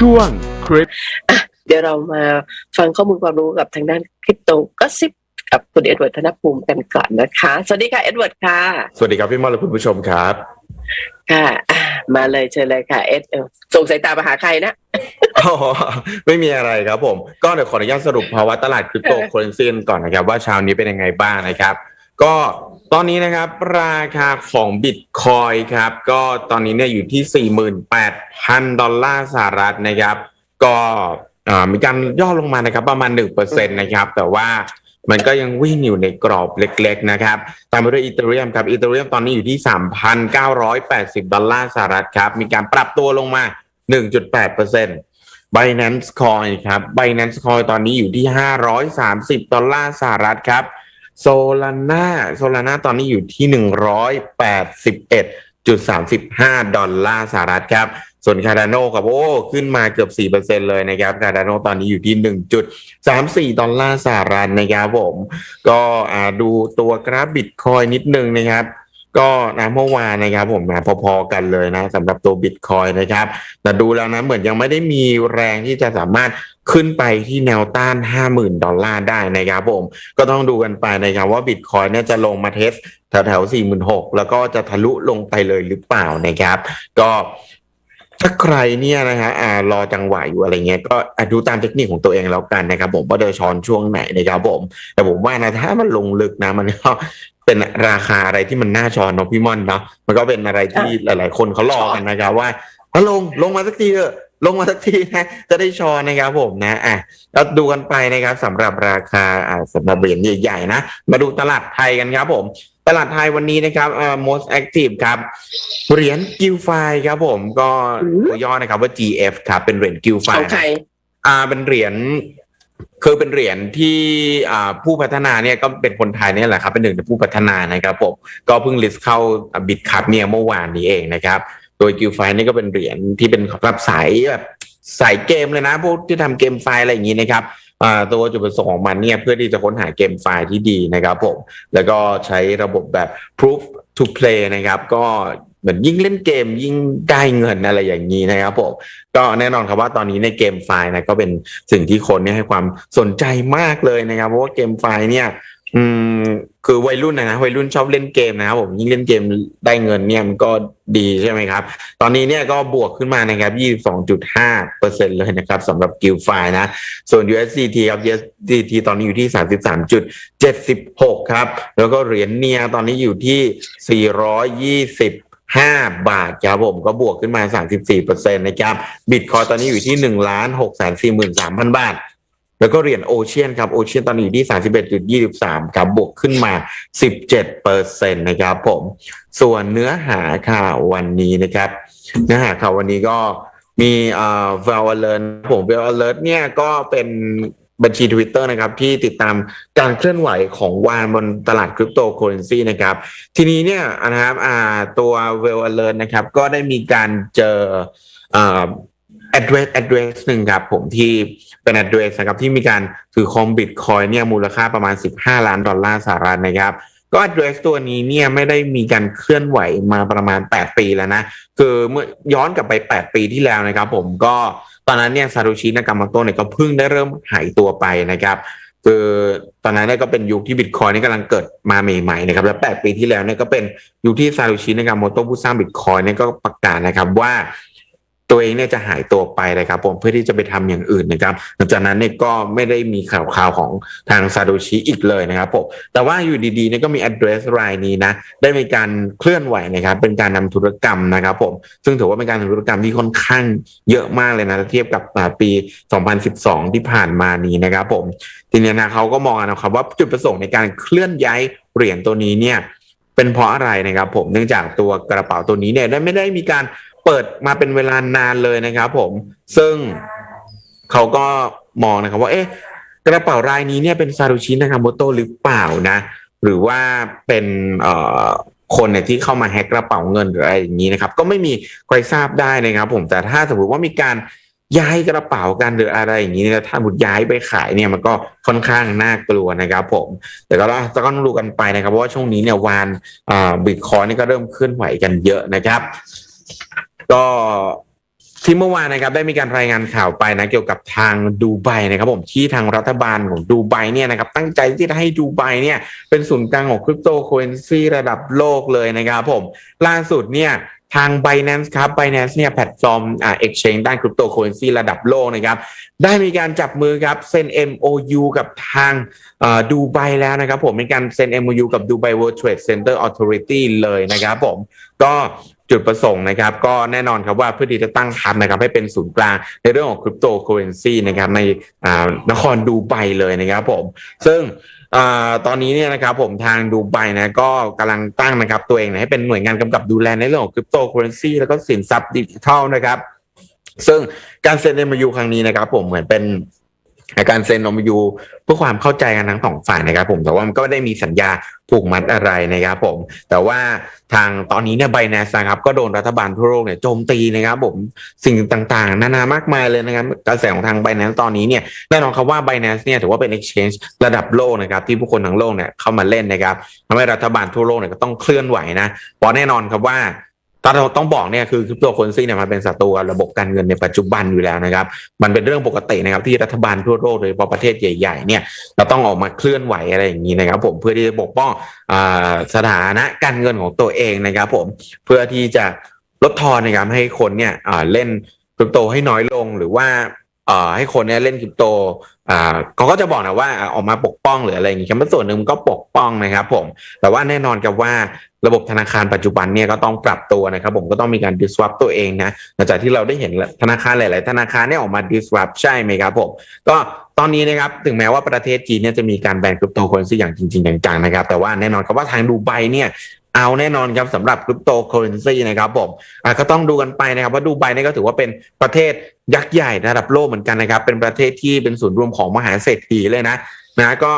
ช่วงคลิปเดี๋ยวเรามาฟังข้อมูลความรู้กับทางด้านคริปโตก็ซิบกับคุณเอ็ดเวิร์ดธนภูมิกันก่อนนะคะ สวัสดีค่ะเอ็ดเวิร์ดค่ะ สวัสดีครับพี่มอลและคุณผู้ชมครับ ค่ะอะมาเลยเชิญเลยค่ะเอ็ดเอ่อส่งสายตามาหาใครนะอ๋อไม่มีอะไรครับผม ก็เดี๋ยวขออนุญาตสรุปภาวะตลาดคริปโตเคอเรนซีก่อนนะครับ ว่าเช้านี้เป็นยังไงบ้างนะครับ ก็ ตอนนี้นะครับราคาของบิตคอยครับก็ตอนนี้เนี่ยอยู่ที่ 48,000 ดอลลาร์สหรัฐนะครับ ก็มีการย่อลงมานะครับประมาณ 1%นะครับ แต่ว่ามันก็ยังวิ่งอยู่ในกรอบเล็กๆนะครับ ตามไปด้วยอีเทเรียมครับอีเทเรียมตอนนี้อยู่ที่ 3,980 ดอลลาร์สหรัฐครับ มีการปรับตัวลงมา 1.8% Binance Coin ครับ Binance Coin ตอนนี้อยู่ที่ 530 ดอลลาร์สหรัฐครับ โซลาน่าโซลาน่าตอนนี้อยู่ที่181.35ดอลลาร์สหรัฐครับ ส่วนคาร์ดานโนกับโอ้ขึ้นมาเกือบ4%เลยนะครับคาร์ดานโนตอนนี้อยู่ที่1.34ดอลลาร์สหรัฐนะครับผม ก็ดูตัวกราฟบิตคอยนิดนึงนะครับ ก็นะเมื่อวานนะครับผมนะพอๆกันเลยนะสำหรับตัวบิตคอยนะครับ แต่ดูแล้วนะเหมือนยังไม่ได้มีแรงที่จะสามารถขึ้นไปที่แนวต้าน 50,000 ดอลลาร์ได้นะครับผม ก็ต้องดูกันไปนะครับว่าบิตคอยเนี่ยจะลงมาเทสแถวแถวๆ46,000 แล้วก็จะทะลุลงไปเลยหรือเปล่านะครับ ก็ ถ้าใครเนี่ยนะฮะอ่ารอจังหวะอยู่อะไรเงี้ยก็อะดูตามเทคนิคของตัวเองแล้วกันนะครับ ผมว่าเดชอนช่วงไหนนะครับผม แต่ผมว่านะถ้ามันลงลึกนะมันก็เป็นราคาอะไรที่มันน่าชอนเนาะพี่ม่อนเนาะมันก็เป็นอะไรที่หลาย ๆ คนเขารอกันนะครับว่าถ้าลงลงมาสักทีเถอะ ลงมาสักทีนะจะได้ชอนนะครับผมนะอะแล้วดูกันไปนะครับสำหรับราคาอ่าสำหรับเหรียญใหญ่ๆนะ มาดูตลาดไทยกันครับผมตลาดไทยวันนี้นะครับเอ่อ most active ครับ เหรียญกิลไฟครับผมก็อืมตัวย่อนะครับว่า GF ครับเป็นเหรียญกิลไฟของใครอ่าเป็นเหรียญคือเป็นเหรียญที่อ่าผู้พัฒนาเนี่ยก็เป็นคนไทยเนี่ยแหละครับเป็นหนึ่งในผู้พัฒนานะครับผมก็เพิ่งลิสต์เข้าบิตคัพเนี่ยเมื่อวานนี้เองนะครับ โดยกิลไฟนี่ก็เป็นเหรียญที่เป็นรับสายแบบสายเกมเลยนะพวกที่ทำเกมไฟอะไรอย่างนี้นะครับตัวจุดประสงค์ของมันเนี่ยเพื่อที่จะค้นหาเกมไฟล์ที่ดีนะครับผม แล้วก็ใช้ระบบแบบ proof to play นะครับ ก็เหมือนยิ่งเล่นเกมยิ่งได้เงินอะไรอย่างนี้นะครับผมก็แน่นอนครับว่าตอนนี้ในเกมไฟล์นะก็เป็นสิ่งที่คนเนี่ยให้ความสนใจมากเลยนะครับ เพราะว่าเกมไฟล์เนี่ย อืม คือวัยรุ่นนะนะวัยรุ่นชอบเล่นเกมนะครับผมยิ่งเล่นเกมได้เงินเนี่ยมันก็ดีใช่ไหมครับ ตอนนี้เนี่ยก็บวกขึ้นมานะครับ22.5เปอร์เซ็นเลยนะครับสำหรับกิลไฟนะ ส่วน USDT ครับ USDT ตอนนี้อยู่ที่ 33.76 ครับ แล้วก็เหรียญเนียตอนนี้อยู่ที่ 425บาทครับผมก็บวกขึ้นมา 34เปอร์เซ็นต์นะครับบิตคอยตอนนี้อยู่ที่1ล้าน6 4 3 0 0 0บาท แล้วก็เหรียญโอเชียนครับโอเชียนตอนนี้อยู่ที่ 31.23 ครับบวกขึ้นมา 17เปอร์เซ็นต์นะครับผมส่วนเนื้อหาข่าววันนี้นะครับ เนื้อหาข่าววันนี้ก็มีเอ่อ Val Alert ผม Val Alert เนี่ยก็เป็นบัญชี Twitter นะครับที่ติดตามการเคลื่อนไหวของวานบนตลาดคริปโตเคอเรนซีนะครับ ทีนี้เนี่ยนะครับอ่าตัว Val Alert นะครับ ก็ได้มีการเจอเอ่อ address address หนึ่งครับผมที่เป็น address นะครับที่มีการถือคองบิตคอยเนี่ยมูลค่าประมาณ 15 ล้านดอลลาร์สหรัฐนะครับ ก็ address ตัวนี้เนี่ยไม่ได้มีการเคลื่อนไหวมาประมาณ 8 ปีแล้วนะ คือเมื่อย้อนกลับไป 8 ปีที่แล้วนะครับผมก็ตอนนั้นเนี่ยซาโตชินากามาโตะเนี่ยก็เพิ่งได้เริ่มหายตัวไปนะครับคือตอนนั้นเนี่ยก็เป็นยุคที่บิตคอยนี่กำลังเกิดมาใหม่ๆนะครับแล้ว8ปีที่แล้วเนี่ยก็เป็นยุคที่ซาโตชินากาโมโตะผู้สร้างบิตคอยเนี่ยก็ประกาศนะครับว่า ตัวเองเนี่ยจะหายตัวไปนะครับผมเพื่อที่จะไปทำอย่างอื่นนะครับหลังจากนั้นเนี่ยก็ไม่ได้มีข่าวข่าวของทางซาโดชิอีกเลยนะครับผมแต่ว่าอยู่ดีๆเนี่ยก็มี address รายนี้นะได้มีการเคลื่อนไหวนะครับเป็นการนำธุรกรรมนะครับผมซึ่งถือว่าเป็นการทำธุรกรรมที่ค่อนข้างเยอะมากเลยนะเทียบกับอ่าปี 2012 ที่ผ่านมานี้นะครับผมทีนี้นะเขาก็มองนะครับว่าจุดประสงค์ในการเคลื่อนย้ายเหรียญตัวนี้เนี่ยเป็นเพราะอะไรนะครับผมเนื่องจากตัวกระเป๋าตัวนี้เนี่ยได้ไม่ได้มีการ เปิดมาเป็นเวลานานเลยนะครับ ผม ซึ่งเขาก็มองนะครับ ว่าเอ๊ะกระเป๋ารายนี้เนี่ยเป็นซาโตชินากาโมโตหรือเปล่านะ หรือว่าเป็นเอ่อคนเนี่ยที่เข้ามาแฮกกระเป๋าเงินหรืออะไรอย่างนี้นะครับ ก็ไม่มีใครทราบได้นะครับ ผมแต่ถ้าสมมติว่ามีการย้ายกระเป๋ากันหรืออะไรอย่างนี้เนี่ยถ้าสมมติย้ายไปขายเนี่ยมันก็ค่อนข้างน่ากลัวนะครับ ผม แต่ก็ต้องต้องดูกันไปนะครับเพราะว่าช่วงนี้เนี่ยวานบิตคอยนี่ก็เริ่มเคลื่อนไหวกันเยอะนะครับ ก็ที่เมื่อวานนะครับได้มีการรายงานข่าวไปนะเกี่ยวกับทางดูไบนะครับผมที่ทางรัฐบาลของดูไบเนี่ยนะครับตั้งใจที่จะให้ดูไบเนี่ยเป็นศูนย์กลางของคริปโตเคอเรนซีระดับโลกเลยนะครับผมล่าสุดเนี่ยทาง Binance ครับ Binance เนี่ยแพลตฟอร์มอ่า exchange ด้านคริปโตเคอเรนซีระดับโลกนะครับได้มีการจับมือครับเซ็น MOU กับทางดูไบแล้วนะครับผมมีการเซ็น MOU กับดูไบ World Trade Center Authority เลยนะครับผมก็ จุดประสงค์นะครับก็แน่นอนครับว่าเพื่อที่จะตั้งทัพนะครับให้เป็นศูนย์กลางในเรื่องของคริปโตเคอเรนซีนะครับในอ่านครดูไบเลยนะครับผมซึ่งอาตอนนี้เนี่ยนะครับผมทางดูไบนะก็กำลังตั้งนะครับตัวเองนะให้เป็นหน่วยงานกำกับดูแลในเรื่องของคริปโตเคอเรนซีแล้วก็สินทรัพย์ดิจิทัลนะครับ ซึ่งการเซ็น MOU ครั้งนี้นะครับผมเหมือนเป็น การเซ็น MOU เพื่อความเข้าใจกันทั้งสองฝ่ายนะครับผมแต่ว่ามันก็ไม่ได้มีสัญญาผูกมัดอะไรนะครับผม แต่ว่าทางตอนนี้เนี่ยไบแนสนะครับก็โดนรัฐบาลทั่วโลกเนี่ยโจมตีนะครับผมสิ่งต่างๆ นานามากมายเลยนะครับกระแสของทางไบแนสตอนนี้เนี่ยแน่นอนครับว่าไบแนสเนี่ยถือว่าเป็น exchange ระดับโลกนะครับที่ผู้คนทั้งโลกเนี่ยเข้ามาเล่นนะครับทำให้รัฐบาลทั่วโลกเนี่ยก็ต้องเคลื่อนไหวนะเพราะแน่นอนครับว่า ตอนเราต้องบอกเนี่ยคือคริปโตเคอเรนซีเนี่ยมันเป็นศัตรูกับระบบการเงินในปัจจุบันอยู่แล้วนะครับ มันเป็นเรื่องปกตินะครับที่รัฐบาลทั่วโลกโดยเฉพาะประเทศใหญ่ๆเนี่ยเราต้องออกมาเคลื่อนไหวอะไรอย่างนี้นะครับ ผมเพื่อที่จะปกป้องอสถานะการเงินของตัวเองนะครับ ผมเพื่อที่จะลดทอนนะครับให้คนเนี่ยเล่นคริปโตให้น้อยลงหรือว่า อ่อให้คนเนี่ยเล่นคริปโตอ่าเขาก็จะบอกนะว่าออกมาปกป้องหรืออะไรอย่างนี้ครับส่วนหนึ่งมันก็ปกป้องนะครับ ผม แต่ว่าแน่นอนกับว่าระบบธนาคารปัจจุบันเนี่ยก็ต้องปรับตัวนะครับ ผมก็ต้องมีการ disrupt ตัวเองนะหลังจากที่เราได้เห็นธนาคารหลาย ๆ ธนาคารเนี่ยออกมา disrupt ใช่ไหมครับผมก็ตอนนี้นะครับถึงแม้ว่าประเทศจีนเนี่ยจะมีการแบนคริปโตเคอเรนซีอย่างจริง ๆ จัง ๆ นะครับ แต่ว่าแน่นอนครับว่าทางดูไบเนี่ย เอาแน่นอนครับสำหรับคริปโตเคอเรนซีนะครับผมก็ต้องดูกันไปนะครับว่าดูไบนี่ก็ถือว่าเป็นประเทศยักษ์ใหญ่ระดับโลกเหมือนกันนะครับ เป็นประเทศที่เป็นศูนย์รวมของมหาเศรษฐีเลยนะนะก็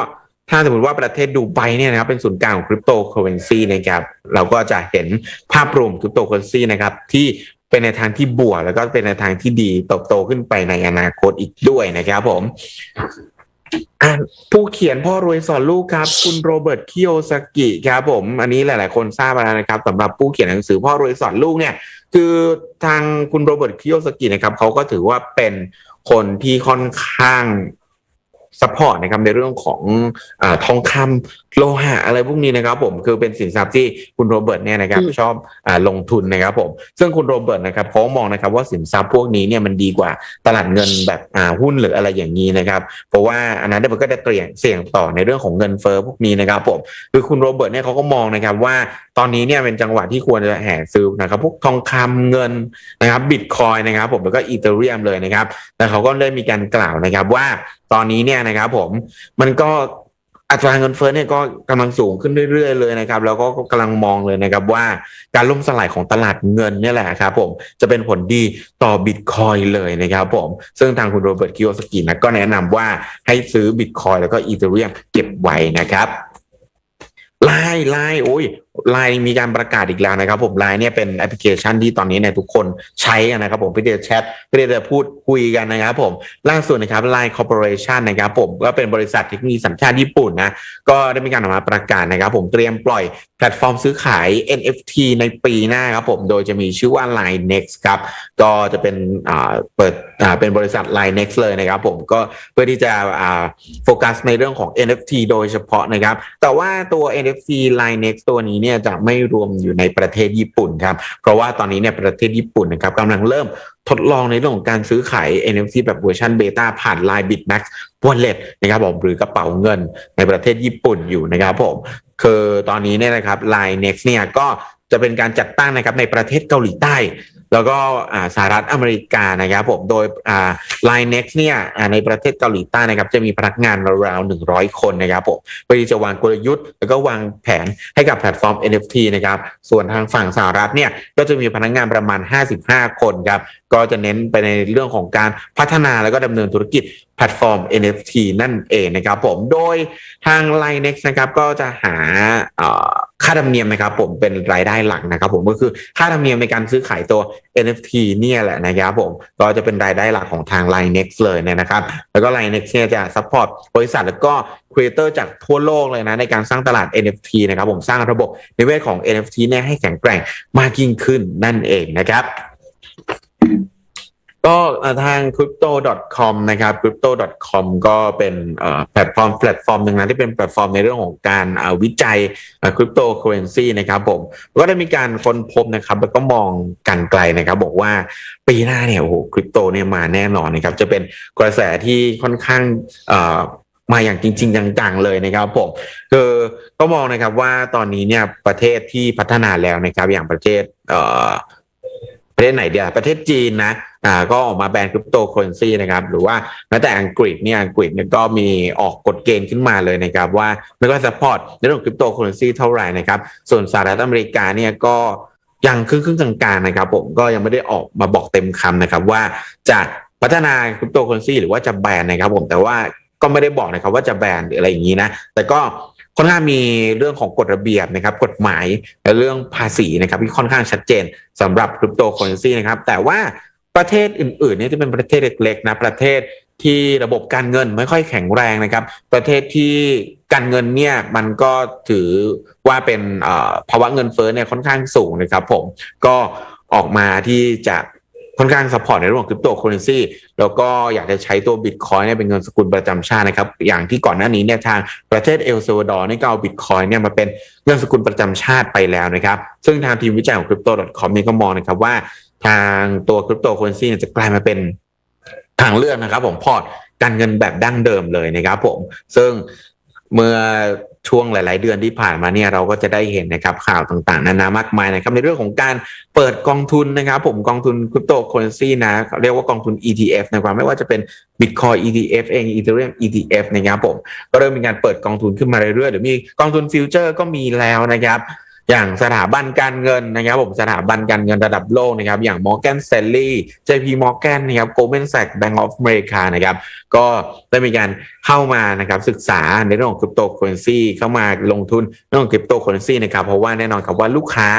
ถ้าสมมติว่าประเทศดูไบเนี่ยนะครับเป็นศูนย์กลางของคริปโตเคอเรนซีนะครับเราก็จะเห็นภาพรวมคริปโตเคอเรนซีนะครับที่เป็นในทางที่บวกแล้วก็เป็นในทางที่ดีเติบโตขึ้นไปในอนาคตอีกด้วยนะครับผม ผู้เขียนพ่อรวยสอนลูกครับ คุณโรเบิร์ตคิโอสกิครับผม อันนี้หลาย ๆ คนทราบแล้วนะครับสำหรับผู้เขียนหนังสือพ่อรวยสอนลูกเนี่ย คือทางคุณโรเบิร์ตคิโอสกินะครับเขาก็ถือว่าเป็นคนที่ค่อนข้าง ซัพพอร์ตนะครับในเรื่องของอาทองคำโลหะอะไรพวกนี้นะครับผมคือเป็นสินทรัพย์ที่คุณโรเบิร์ตเนี่ยนะครับอืมชอบอาลงทุนนะครับผมซึ่งคุณโรเบิร์ตนะครับเขามองนะครับว่าสินทรัพย์พวกนี้เนี่ยมันดีกว่าตลาดเงินแบบอ่าหุ้นหรืออะไรอย่างนี้นะครับเพราะว่าอันนั้นเดี๋ยวมันก็จะเสี่ยงเสี่ยงต่อในเรื่องของเงินเฟ้อพวกนี้นะครับผมคือคุณโรเบิร์ตเนี่ยเขาก็มองนะครับว่าตอนนี้เนี่ยเป็นจังหวะที่ควรจะแห่ซื้อนะครับพวกทองคำเงินนะครับบิตคอยนะครับผมแล้วก็อีเธอเรียมเลยนะครับแล้วเขาก็ได้มีการกล่าวนะครับว่า ตอนนี้เนี่ยนะครับผมมันก็อัตราเงินเฟ้อเนี่ยก็กำลังสูงขึ้นเรื่อยๆเลยนะครับ แล้วก็กำลังมองเลยนะครับว่าการล่มสลายของตลาดเงินเนี่ยแหละครับผมจะเป็นผลดีต่อบิตคอยเลยนะครับผมซึ่งทางคุณโรเบิร์ตคิโอสกินะก็แนะนำว่าให้ซื้อบิตคอยแล้วก็อีเธอเรียมเก็บไว้นะครับไลน์ไลน์โอ้ย ไลน์มีการประกาศอีกแล้วนะครับ ผมไลน์เนี่ยเป็นแอปพลิเคชันที่ตอนนี้เนี่ยทุกคนใช้กันนะครับผมเพื่อจะแชทเพื่อจะพูดคุยกันนะครับผมล่าสุดนะครับ Line Corporation นะครับผมก็เป็นบริษัทที่มีสัญชาติญี่ปุ่นนะก็ได้มีการออกมาประกาศนะครับ ผมเตรียมปล่อยแพลตฟอร์มซื้อขาย NFT ในปีหน้าครับผมโดยจะมีชื่อว่า Line Next ครับก็จะเป็นอ่าเปิดอ่าเป็นบริษัท Line Next เลยนะครับ ผมก็เพื่อที่จะอ่าโฟกัสในเรื่องของ NFT โดยเฉพาะนะครับ แต่ว่าตัว NFT Line Next ตัวนี้เนี่ยจะไม่รวมอยู่ในประเทศญี่ปุ่นครับ เพราะว่าตอนนี้เนี่ยประเทศญี่ปุ่นนะครับกำลังเริ่มทดลองในเรื่องของการซื้อขาย NFT แบบเวอร์ชันเบต้าผ่าน Line BitMax Wallet นะครับผมหรือกระเป๋าเงินในประเทศญี่ปุ่นอยู่นะครับผมคือตอนนี้เนี่ยนะครับ Line Next เนี่ยก็จะเป็นการจัดตั้งนะครับในประเทศเกาหลีใต้ แล้วก็สหรัฐอเมริกานะครับผมโดยอ่า Line Next เนี่ยในประเทศเกาหลีใต้นะครับจะมีพนักงานราวๆหนึ่งร้อยคนนะครับผมเพื่อที่จะวางกลยุทธ์ แล้วก็วางแผนให้กับแพลตฟอร์ม NFT นะครับส่วนทางฝั่งสหรัฐเนี่ยก็จะมีพนักงานประมาณ 55 คนครับ ก็จะเน้นไปในเรื่องของการพัฒนาแล้วก็ดำเนินธุรกิจแพลตฟอร์ม NFT นั่นเองนะครับผมโดยทาง Line x นะครับก็จะหาค่าธรรมเนียมนะครับผมเป็นรายได้หลักนะครับผมก็คือค่าธรรมเนียมในการซื้อขายตัว NFT เนี่ยแหละนะครับผมก็จะเป็นรายได้หลักของทาง Line x เลยเนยนะครับแล้วก็ Line x เนี่ยจะซัพพอร์ตบริษัทแล้วก็ครีเอเตอร์จากทั่วโลกเลยนะในการสร้างตลาด NFT นะครับผมสร้างระบบในเวทของ NFT เนี่ยให้แข็งแกร่งมากยิ่งขึ้นนั่นเองนะครับ ก็ทาง crypto.com นะครับ crypto.com ก็เป็นแพลตฟอร์มแพลตฟอร์มหนึ่งนะที่เป็นแพลตฟอร์มในเรื่องของการวิจัยคริปโตเคอเรนซีนะครับผมก็ได้มีการค้นพบนะครับ แล้วก็มองกันไกลนะครับ บอกว่าปีหน้าเนี่ยโอ้โหคริปโตเนี่ยมาแน่นอนนะครับ จะเป็นกระแสที่ค่อนข้างมาอย่างจริง ๆ จังๆเลยนะครับผมคือก็มองนะครับว่าตอนนี้เนี่ยประเทศที่พัฒนาแล้วนะครับ อย่างประเทศเอ่อ ประเทศไหนเดียวประเทศจีนนะอ่าก็ออกมาแบนคริปโตเคอเรนซีนะครับหรือว่าแม้แต่อังกฤษเนี่ยอังกฤษเนี่ยก็มีออกกฎเกณฑ์ขึ้นมาเลยนะครับว่าไม่ก็ซัพพอร์ตในเรื่องคริปโตเคอเรนซีเท่าไหร่นะครับส่วนสหรัฐอเมริกาเนี่ยก็ยังครึ่งครึ่งกลางๆนะครับผมก็ยังไม่ได้ออกมาบอกเต็มคำนะครับว่าจะพัฒนาคริปโตเคอเรนซีหรือว่าจะแบนนะครับผมแต่ว่าก็ไม่ได้บอกนะครับว่าจะแบนหรืออะไรอย่างนี้นะแต่ก็ ค่อนข้างมีเรื่องของกฎระเบียบนะครับกฎหมายและเรื่องภาษีนะครับที่ค่อนข้างชัดเจนสำหรับคริปโตเคอเรนซีนะครับแต่ว่าประเทศอื่นๆเนี่ยที่เป็นประเทศเล็กๆนะประเทศที่ระบบการเงินไม่ค่อยแข็งแรงนะครับ ประเทศที่การเงินเนี่ยมันก็ถือว่าเป็นภาวะเงินเฟ้อเนี่ยค่อนข้างสูงนะครับผมก็ออกมาที่จะ ค่อนข้างซัพพอร์ตในเรื่องของคริปโตเคอเรนซีแล้วก็อยากจะใช้ตัวบิตคอยเนี่ยเป็นเงินสกุลประจำชาตินะครับ อย่างที่ก่อนหน้านี้เนี่ยทางประเทศเอลซัวาดอร์นี่ก็เอาบิตคอยเนี่ยมาเป็นเงินสกุลประจำชาติไปแล้วนะครับ ซึ่งทางทีมวิจัยของ crypto.com นี่ก็มองนะครับว่า ทางตัวคริปโตเคอเรนซีจะกลายมาเป็นทางเลือกนะครับผมพอร์ตการเงินแบบดั้งเดิมเลยนะครับผมซึ่ง เมื่อช่วงหลาย ๆ เดือนที่ผ่านมาเนี่ยเราก็จะได้เห็นนะครับข่าวต่างๆ นานามากมายนะครับในเรื่องของการเปิดกองทุนนะครับ ผมกองทุนคริปโตเคอเรนซีนะเรียกว่ากองทุน ETF นะครับไม่ว่าจะเป็น Bitcoin ETF เอง Ethereum ETF นะครับผมก็เริ่มมีการเปิดกองทุนขึ้นมาเรื่อยๆหรือมีกองทุนฟิวเจอร์ก็มีแล้วนะครับ อย่างสถาบันการเงินนะครับผมสถาบันการเงินระดับโลกนะครับอย่าง Morgan Stanley JP Morgan นะครับ Goldman Sachs Bank of America นะครับก็ได้มีการเข้ามานะครับศึกษาในเรื่องของคริปโตเคอเรนซีเข้ามาลงทุนเรื่องของคริปโตเคอเรนซีนะครับเพราะว่าแน่นอนครับว่าลูกค้า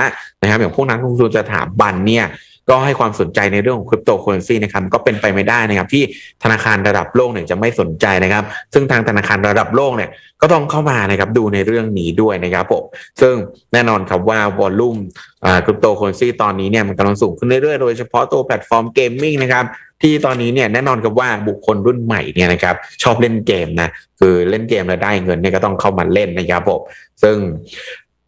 นะครับอย่างพวกนักลงทุนสถาบันเนี่ย ก็ให้ความสนใจในเรื่องของคริปโตเคอเรนซีนะครับก็เป็นไปไม่ได้นะครับที่ธนาคารระดับโลกเนี่ยจะไม่สนใจนะครับ ซึ่งทางธนาคารระดับโลกเนี่ยก็ต้องเข้ามานะครับดูในเรื่องนี้ด้วยนะครับผมซึ่งแน่นอนครับว่าวอลลุ่มคริปโตเคอเรนซีตอนนี้เนี่ยมันกำลังสูงขึ้นเรื่อยๆโดยเฉพาะตัวแพลตฟอร์มเกมมิ่งนะครับที่ตอนนี้เนี่ยแน่นอนครับว่าบุคคลรุ่นใหม่เนี่ยนะครับชอบเล่นเกมนะคือเล่นเกมแล้วได้เงินเนี่ยก็ต้องเข้ามาเล่นนะครับผมซึ่ง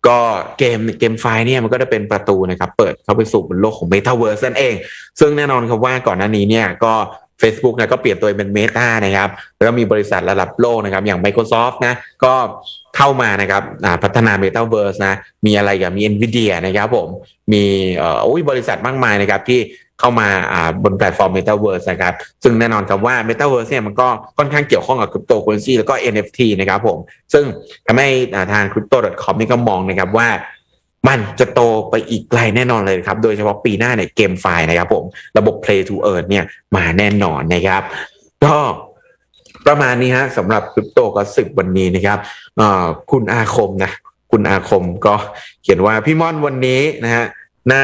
ก็เกมเกมไฟล์เนี่ยมันก็จะเป็นประตูนะครับเปิดเข้าไปสู่บนโลกของ Metaverse นั่นเอง ซึ่งแน่นอนครับว่าก่อนหน้านี้เนี่ยก็ Facebook นะก็เปลี่ยนตัวเป็น Meta นะครับแล้วมีบริษัทระดับโลกนะครับอย่าง Microsoft นะก็เข้ามานะครับพัฒนา Metaverse นะมีอะไรกับมี Nvidia นะครับผมมีเออโอ้ยบริษัทมากมายนะครับที่ เข้ามาอ่าบนแพลตฟอร์ม Metaverse นะครับ ซึ่งแน่นอนครับว่า Metaverse เนี่ยมันก็ค่อนข้างเกี่ยวข้องกับคริปโตเคอเรนซีแล้วก็ NFT นะครับผม ซึ่งทำให้อ่าทาง crypto.com นี่ก็มองนะครับว่ามันจะโตไปอีกไกลแน่นอนเลยครับ โดยเฉพาะปีหน้าเนี่ยเกมไฟล์นะครับผม ระบบ Play to Earn เนี่ยมาแน่นอนนะครับ ก็ประมาณนี้ฮะสำหรับคริปโตก็สิบวันนี้นะครับอ่อคุณอาคมนะ คุณอาคมก็เขียนว่าพี่ม่อนวันนี้นะฮะ หน้า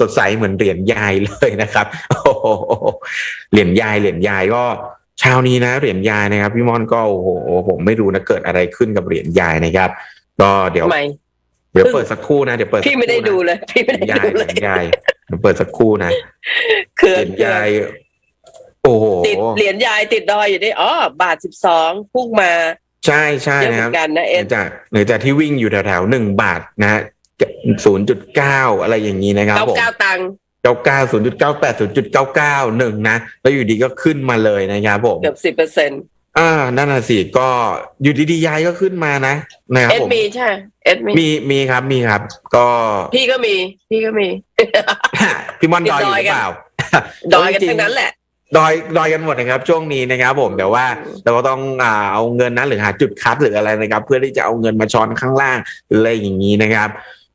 สดใสเหมือนเหรียญยายเลยนะครับโอ้โหเหรียญยายเหรียญยายก็เช้านี้นะเหรียญยายนะครับพี่ม่อนก็โอ้โหผมไม่รู้นะเกิดอะไรขึ้นกับเหรียญยายนะครับ ก็เดี๋ยวทำไมเดี๋ยวเปิดสักครู่นะเดี๋ยวเปิดสักพี่ไม่ได้ครู่นะดูเลยพี่ไม่เหรีได้ยญยายดูเหเลรียยญยายเดี๋ยวเปิดสักครู่นะคือเหรียญยายโอ้โหติดเหรียญยายติดดอยอยู่ได้อ๋อบาทสิบสองพุ่งมา ใช่ใช่เยอะเหนะมืคอรับนกันนะหเอ็ลัดงจากหลังจากที่วิ่งอยู่แถวๆหนึ่งบาทนะฮะ ศูนย์จุดเก้าอะไรอย่างนี้นะครับเก้าผมเก้าตังค์เก้าเก้าศูนย์จุดเก้าแปดศูนย์จุดเก้าเก้าหนึ่งนะ แล้วอยู่ดีก็ขึ้นมาเลยนะครับผมเกือบสิบเปอร์เซ็นต์อ่า นั่นน่ะสิ ก็อยู่ดีๆยายก็ขึ้นมานะนะครับเอ็ดผมมีใช่เอ็ดมีมีมีครับมีครับ ก็พี่ก็มี พี่ก็มี พี่มอนดอยอยู่หรือเปล่า ดอยกันทั้งนั้นแหละดอยดอยกันหมดนะครับ ช่วงนี้นะครับ ผมแต่ว่าเราก็ต้องอ่าเอาเงินนั้นหรือหาจุดคัดหรืออะไรนะครับ เพื่อที่จะเอาเงินมาช้อนข้างล่างหรืออะไรอย่างนี้นะครับ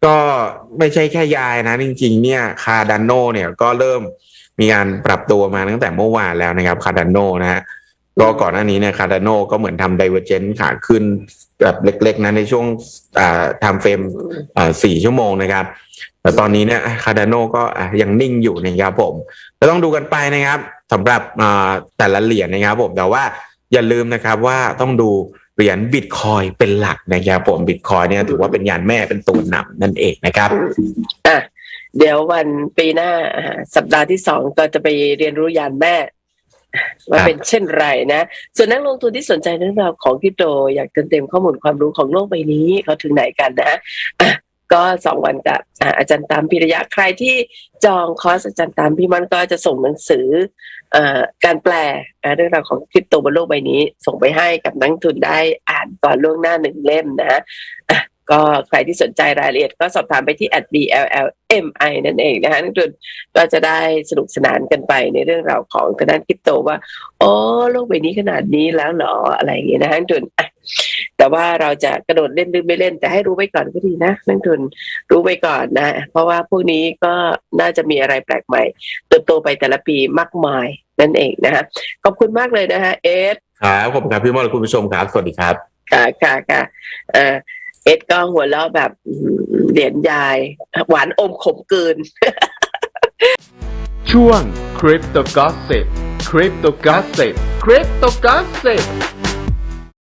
ก็ไม่ใช่แค่ยายนะจริง ๆ เนี่ยคาดานโนเนี่ยก็เริ่มมีการปรับตัวมาตั้งแต่เมื่อวานแล้วนะครับคาดานโนนะฮะก็ก่อนหน้านี้เนี่ยคาดานโนก็เหมือนทำไดเวอร์เจนขาขึ้นแบบเล็กๆนะในช่วงอ่าทำเฟรมสี่ชั่วโมงนะครับ แต่ตอนนี้เนี่ยคาดานโนก็ยังนิ่งอยู่นะครับผมก็ต้องดูกันไปนะครับสำหรับแต่ละเหรียญนะครับผมแต่ว่าอย่าลืมนะครับว่าต้องดู เหรียญบิตคอยเป็นหลักนะครับผมบิตคอยเนี่ยถือว่าเป็นยานแม่เป็นตัวนำนั่นเองนะครับอะเดี๋ยววันปีหน้าสัปดาห์ที่สองก็จะไปเรียนรู้ยานแม่ว่าเป็นเช่นไรนะ ส่วนนักลงทุนที่สนใจเรื่องราวของคริปโตอยากเติมเต็มข้อมูลความรู้ของโลกใบนี้เขาถึงไหนกันนะอะ ก็สองวันกับอาจารย์ตามพิระยะใครที่จองคอร์สอาจารย์ตามพี่มันก็จะส่งหนังสืออการแปลเรื่องราวของคริปโตบนโลกใบนี้ ส่งไปให้กับนักทุนได้อ่านก่อนล่วงหน้าหนึ่งเล่มนะะก็ใครที่สนใจรายละเอียดก็สอบถามไปที่ @bllmi นั่นเองนะคะนักทุนก็จะได้สนุกสนานกันไปในเรื่องราวของทางด้านคริปโตว่า อ๋อ โลกใบนี้ขนาดนี้แล้วเหรออะไรอย่างเงี้ยนะนักทุนอะ แต่ว่าเราจะกระโดดเล่นหรือไม่เล่น แต่ให้รู้ไว้ก่อนก็ดีนะนักลงทุนรู้ไว้ก่อนนะ เพราะว่าพวกนี้ก็น่าจะมีอะไรแปลกใหม่เติบโตไปแต่ละปีมากมายนั่นเองนะคะขอบคุณมากเลยนะคะเอสครับขอบคุณครับพี่มอและคุณผู้ชมครับสวัสดีครับค่ะค่ะค่ะเอ่อเอ็ดก็หัวเราะแบบอืมเหรียญยาย หวานอมขมกลืนช่วง Crypto Gossip Crypto Gossip Crypto Gossip